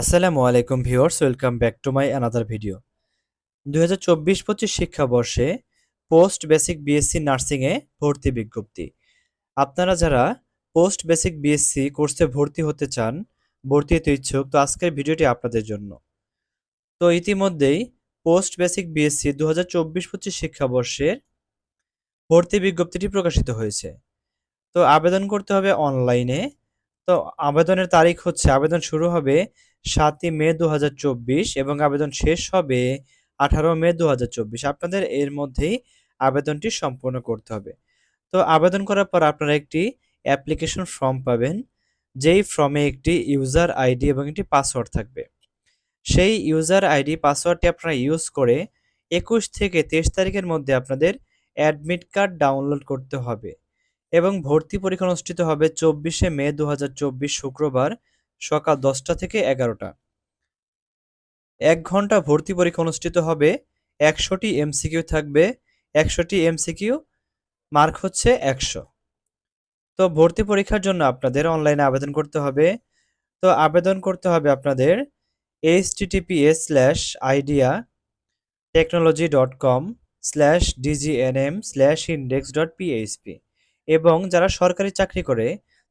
আসসালামু আলাইকুম viewers, welcome back to my another video. দু হাজার চব্বিশ পঁচিশ শিক্ষাবর্ষে পোস্ট বেসিক বিএসসি নার্সিংয়ে ভর্তি বিজ্ঞপ্তি। আপনারা যারা পোস্ট বেসিক বিএসসি কোর্সে ভর্তি হতে চান, ভর্তি হতে ইচ্ছুক, তো আজকের ভিডিওটি আপনাদের জন্য। তো ইতিমধ্যেই পোস্ট বেসিক বিএসসি দু হাজার চব্বিশ পঁচিশ শিক্ষাবর্ষের ভর্তি বিজ্ঞপ্তিটি প্রকাশিত হয়েছে। তো আবেদন করতে হবে অনলাইনে। তো আবেদনের তারিখ হচ্ছে, আবেদন শুরু হবে সাতই মে দু হাজার চব্বিশ এবং আবেদন শেষ হবে আঠারো মে দু আপনাদের এর মধ্যেই আবেদনটি সম্পূর্ণ করতে হবে। তো আবেদন করার পর আপনারা একটি অ্যাপ্লিকেশন ফর্ম পাবেন, যেই ফর্মে একটি ইউজার আইডি এবং একটি পাসওয়ার্ড থাকবে। সেই ইউজার আইডি, পাসওয়ার্ডটি আপনারা ইউজ করে একুশ থেকে তেইশ তারিখের মধ্যে আপনাদের অ্যাডমিট কার্ড ডাউনলোড করতে হবে এবং ভর্তি পরীক্ষা অনুষ্ঠিত হবে চব্বিশে মে দু হাজার চব্বিশ শুক্রবার সকাল দশটা থেকে এগারোটা। এক ঘণ্টা ভর্তি পরীক্ষা অনুষ্ঠিত হবে, একশোটি এমসিকিউ থাকবে, একশোটি এমসিকিউ, মার্ক হচ্ছে একশো। তো ভর্তি পরীক্ষার জন্য আপনাদের অনলাইনে আবেদন করতে হবে। তো আবেদন করতে হবে আপনাদের H TTPS slash idea technology dot com slash DGNM slash index dot PHP এবং যারা সরকারি চাকরি করে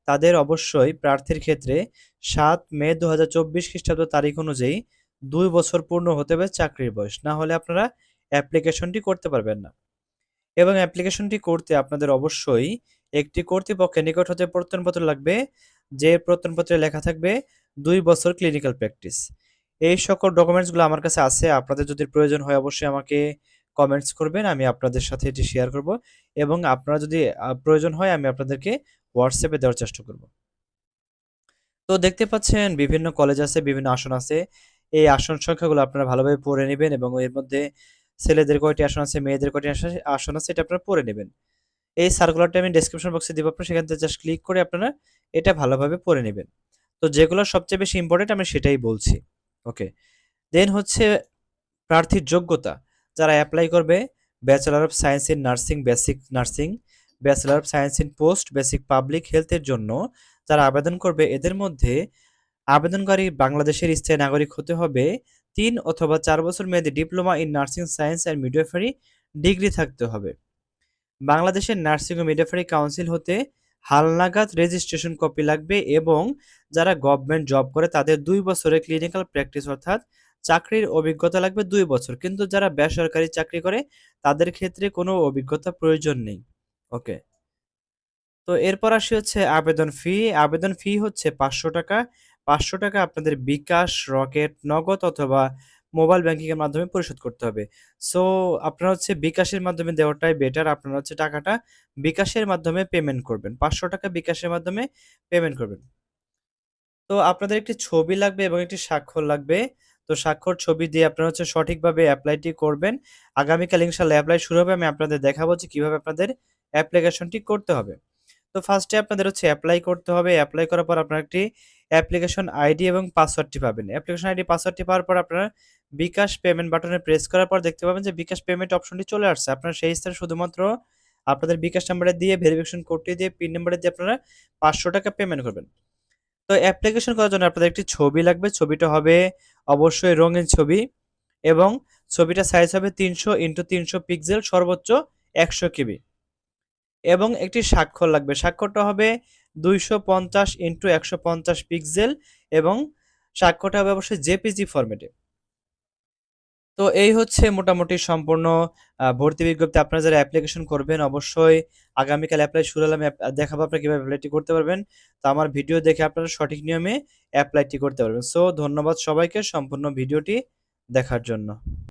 তাদের অবশ্যই প্রার্থীর ক্ষেত্রে সাত মে দু হাজার চব্বিশ খ্রিস্টাব্দ তারিখ অনুযায়ী দুই বছর পূর্ণ হতে হবে চাকরির বয়স। না হলে আপনারা অ্যাপ্লিকেশনটি করতে পারবেন না। এবং অ্যাপ্লিকেশনটি করতে আপনাদের অবশ্যই একটি কর্তৃপক্ষের নিকট হতে প্রত্যয়নপত্র লাগবে, যে প্রত্যয়নপত্রে লেখা থাকবে দুই বছর ক্লিনিক্যাল প্র্যাকটিস এই সকল ডকুমেন্টসগুলো আমার কাছে আছে। আপনাদের যদি প্রয়োজন হয় অবশ্যই আমাকে কমেন্টস করবেন, আমি আপনাদের সাথে এটি শেয়ার করব এবং আপনারা যদি প্রয়োজন হয় আমি আপনাদেরকে হোয়াটসঅ্যাপে দেওয়ার চেষ্টা করব। তো দেখতে পাচ্ছেন বিভিন্ন কলেজ আছে, বিভিন্ন আসন আছে। এই আসন সংখ্যাগুলো আপনারা ভালোভাবে পড়ে নেবেন এবং এর মধ্যে ছেলেদের কয়টি আসন আছে, মেয়েদের কয়টি আসন আছে এটা আপনারা পড়ে নেবেন। এই সার্কুলারটা আমি ডেসক্রিপশন বক্সে দিব, আপনারা সেখান থেকে জাস্ট ক্লিক করে আপনারা এটা ভালোভাবে পড়ে নেবেন। তো যেগুলো সবচেয়ে বেশি ইম্পর্টেন্ট আমি সেটাই বলছি। ওকে দেন হচ্ছে প্রার্থীর যোগ্যতা। যারা অ্যাপ্লাই করবে bachelor of science in nursing basic nursing bachelor of science in post basic public হেলথের জন্য যারা আবেদন করবে, এদের মধ্যে আবেদনকারী বাংলাদেশের স্থায়ী নাগরিক হতে হবে। তিন অথবা চার বছর মেয়াদী diploma in nursing science and midwifery degree থাকতে হবে। বাংলাদেশের নার্সিং ও মিডওয়াইফারি কাউন্সিল হতে হালনাগাদ রেজিস্ট্রেশন কপি লাগবে এবং যারা গভর্নমেন্ট জব করে, তাদের দুই বছরের ক্লিনিক্যাল প্র্যাকটিস অর্থাৎ চাকরির অভিজ্ঞতা লাগবে দুই বছর। কিন্তু যারা বেসরকারি চাকরি করে, তাদের ক্ষেত্রে কোনো অভিজ্ঞতা প্রয়োজন নেই। ওকে। তো এরপর আসি হচ্ছে আবেদন ফি আবেদন ফি হচ্ছে পাঁচশো টাকা। পাঁচশো টাকা আপনাদের বিকাশ, রকেট, নগদ অথবা মোবাইল ব্যাংকিং এর মাধ্যমে পরিশোধ করতে হবে। সো, আপনারা হচ্ছে বিকাশের মাধ্যমে দেওয়াটাই বেটার আপনারা হচ্ছে টাকাটা বিকাশের মাধ্যমে পেমেন্ট করবেন। পাঁচশো টাকা বিকাশের মাধ্যমে পেমেন্ট করবেন। তো আপনাদের একটি ছবি লাগবে এবং একটি স্বাক্ষর লাগবে। তো স্বাক্ষর ছবি দিয়ে আপনারা হচ্ছে সঠিকভাবে অ্যাপ্লাইটি করবেন। আগামীকাল ইনশাল্লাহ অ্যাপ্লাই শুরু হবে, আমি আপনাদের দেখাবো যে কীভাবে আপনাদের অ্যাপ্লিকেশনটি করতে হবে। তো ফার্স্টে আপনাদের হচ্ছে অ্যাপ্লাই করতে হবে। অ্যাপ্লাই করার পর আপনার একটি অ্যাপ্লিকেশন আইডি এবং পাসওয়ার্ডটি পাবেন। অ্যাপ্লিকেশন আইডি পাসওয়ার্ডটি পাওয়ার পর আপনারা বিকাশ পেমেন্ট বাটনে প্রেস করার পর দেখতে পাবেন যে বিকাশ পেমেন্ট অপশনটি চলে আসছে। আপনারা সেই স্থানে শুধুমাত্র আপনাদের বিকাশ নাম্বারে দিয়ে ভেরিফিকেশন কোডটি দিয়ে পিন নাম্বারে দিয়ে আপনারা পাঁচশো টাকা পেমেন্ট করবেন। তো অ্যাপ্লিকেশন করার জন্য আপনাদের একটি ছবি লাগবে। ছবিটা হবে অবশ্যই রঙিন ছবি এবং ছবিটা সাইজ হবে তিনশো ইন্টু তিনশো পিক্সেল সর্বোচ্চ একশো কেবি। এবং একটি স্বাক্ষর লাগবে। স্বাক্ষরটা হবে দুইশো পঞ্চাশ ইন্টু একশো পঞ্চাশ পিক্সেল এবং স্বাক্ষরটা হবে অবশ্যই জেপিজি ফরম্যাটে তো এই হচ্ছে মোটামুটি সম্পূর্ণ ভর্তি বিজ্ঞপ্তি। আপনারা যারা অ্যাপ্লিকেশন করবেন অবশ্যই আগামীকাল অ্যাপ্লাই শুরু হলে আমি দেখাবো আপনারা কীভাবে অ্যাপ্লাইটি করতে পারবেন। তো আমার ভিডিও দেখে আপনারা সঠিক নিয়মে অ্যাপ্লাইটি করতে পারবেন। সো ধন্যবাদ সবাইকে সম্পূর্ণ ভিডিওটি দেখার জন্য।